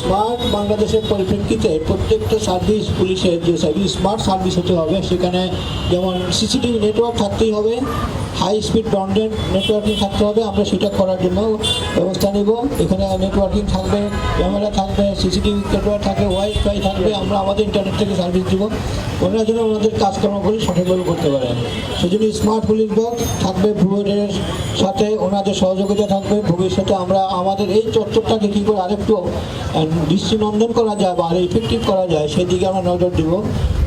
Smart বাংলাদেশের পরিপ্রেক্ষিতে প্রত্যেকটা সার্ভিস পুলিশের যে সার্ভিস, স্মার্ট সার্ভিস হতে হবে। সেখানে যেমন সিসিটিভি নেটওয়ার্ক থাকতেই হবে, হাই স্পিড ব্রডব্যান্ড নেটওয়ার্কিং থাকতে হবে, আমরা সেটা করার জন্য ব্যবস্থা নেব। এখানে নেটওয়ার্কিং থাকবে, ক্যামেরা থাকবে, সিসিটিভি নেটওয়ার্ক থাকবে, ওয়াইফাই থাকবে, আমরা আমাদের ইন্টারনেট থেকে সার্ভিস দিব। ওনারা যেন ওনাদের কাজকর্মগুলি সঠিকভাবে করতে পারেন সেই জন্য স্মার্ট পুলিশ বক্স থাকবে ভুবনের সাথে, ওনাদের সহযোগিতা থাকবে। ভবিষ্যতে আমরা আমাদের এই চত্বরটাকে কী করে আরেকটু দৃষ্টিনন্দন করা যায় বা আরও ইফেক্টিভ করা যায়, সেদিকে আমরা নজর দিব।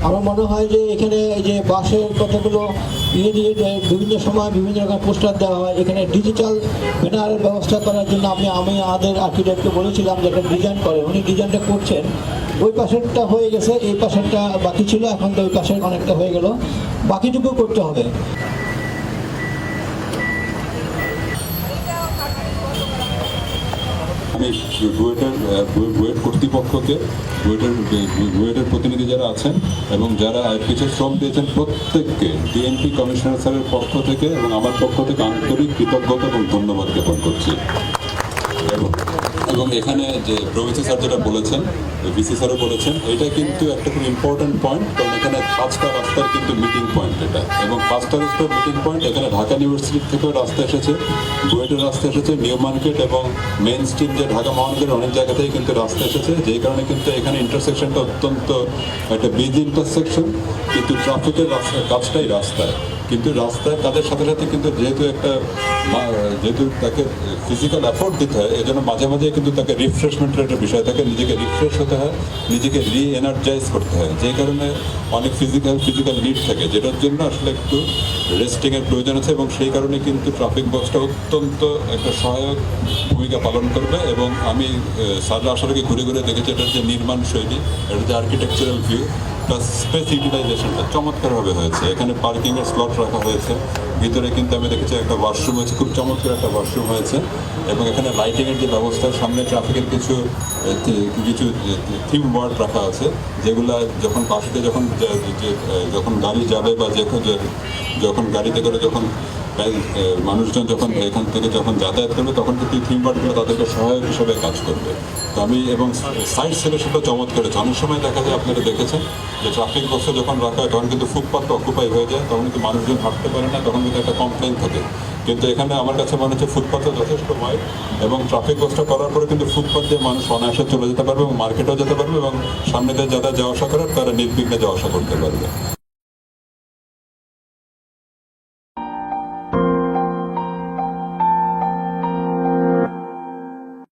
আমার মনে হয় যে এখানে এই যে বাসের কথাগুলো ইয়ে দিয়ে বিভিন্ন সময় বিভিন্ন রকম পোস্টার দেওয়া হয়, এখানে ডিজিটাল ব্যানারের ব্যবস্থা করার জন্য আমি আমি আমাদের আর্কিটেক্টকে বলেছিলাম যে একটা ডিজাইন করে। উনি ডিজাইনটা করছেন। ওই পাশেরটা হয়ে গেছে, এই পাশেরটা বাকি ছিল, এখন তো ওই পাশের অনেকটা হয়ে গেল। বাকিটুকু করতে হবে। আমি বুয়েটের বুয়েট কর্তৃপক্ষকে বুয়েটের বুয়েটের প্রতিনিধি যারা আছেন এবং যারা পিছিয়ে শ্রম দিয়েছেন প্রত্যেককে ডিএনপি কমিশনার স্যারের পক্ষ থেকে এবং আমার পক্ষ থেকে আন্তরিক কৃতজ্ঞতা এবং ধন্যবাদ জ্ঞাপন করছি। এবং এখানে যে প্রভিসি স্যার যেটা বলেছেন ভিসি স্যারও বলেছেন, এটা কিন্তু একটা খুব ইম্পর্টেন্ট পয়েন্ট কারণ এখানে পাঁচটা রাস্তার কিন্তু মিটিং পয়েন্ট এটা। এবং পাঁচটা রাস্তার মিটিং পয়েন্ট এখানে ঢাকা ইউনিভার্সিটি থেকেও রাস্তা এসেছে বুয়েটের রাস্তা এসেছে নিউ মার্কেট এবং মেন স্ট্রিম যে ঢাকা মহানগরের অনেক জায়গাতেই কিন্তু রাস্তা এসেছে। যেই কারণে কিন্তু এখানে ইন্টারসেকশনটা অত্যন্ত একটা বিজি ইন্টারসেকশন কিন্তু ট্রাফিকের রাস্তা, কাজটাই রাস্তায়। কিন্তু রাস্তায় কাজের সাথে সাথে কিন্তু যেহেতু একটা যেহেতু তাকে ফিজিক্যাল এফোর্ট দিতে হয়, এজন্য মাঝে মাঝে কিন্তু তাকে রিফ্রেশমেন্টের একটা বিষয় থাকে, নিজেকে রিফ্রেশ হতে হয়, নিজেকে রি এনার্জাইজ করতে হয়। যে কারণে অনেক ফিজিক্যাল ফিজিক্যাল নিড থাকে, যেটার জন্য আসলে একটু রেস্টিংয়ের প্রয়োজন আছে এবং সেই কারণে কিন্তু ট্রাফিক বক্সটা অত্যন্ত একটা সহায়ক ভূমিকা পালন করবে এবং আমি সাররা আসলে ঘুরে ঘুরে দেখেছি এটার যে নির্মাণ শৈলী, এটার যে আর্কিটেকচারাল ভিউ প্লাস স্পেস চমৎকারভাবে হয়েছে। এখানে পার্কিংয়ের স্লট রাখা হয়েছে। ভিতরে কিন্তু আমি দেখেছি একটা ওয়াশরুম হয়েছে, খুব চমৎকার একটা ওয়াশরুম হয়েছে। এবং এখানে লাইটিংয়ের যে ব্যবস্থা, সামনে ট্রাফিকের কিছু কিছু থিম ওয়ার্ড রাখা আছে, যেগুলা যখন পাশে যখন যখন গাড়ি যাবে বা যে, যে- যখন গাড়িতে করে যখন এই, এ, মানুষজন যখন এখান থেকে যখন যাতায়াত করবে তখন কিন্তু থিম ওয়ার্ডগুলো তাদেরকে সহায়ক হিসেবে কাজ করবে। তো আমি এবং সাইড সিলেকশনটা চমৎকার হয়েছে। অনেক সময় দেখা যায় আপনারা দেখেছেন যে ট্রাফিক বক্সে যখন রাখা হয় তখন কিন্তু ফুটপাথটা অকুপাই হয়ে যায় তখন কিন্তু মানুষজন হাঁটতে পারে না তখন কিন্তু একটা কমপ্লেন থাকে। কিন্তু এখানে আমার কাছে মনে হচ্ছে ফুটপাথটা যথেষ্ট ওয়াইড এবং ট্রাফিক বক্সটা করার পরে কিন্তু ফুটপাথ দিয়ে মানুষ অনায়াসে চলে যেতে পারবে এবং মার্কেটেও যেতে পারবে এবং সামনে দিয়ে যারা যাওয়া আসা করার তারা নির্বিঘ্নে যাওয়া আসা করতে পারবে।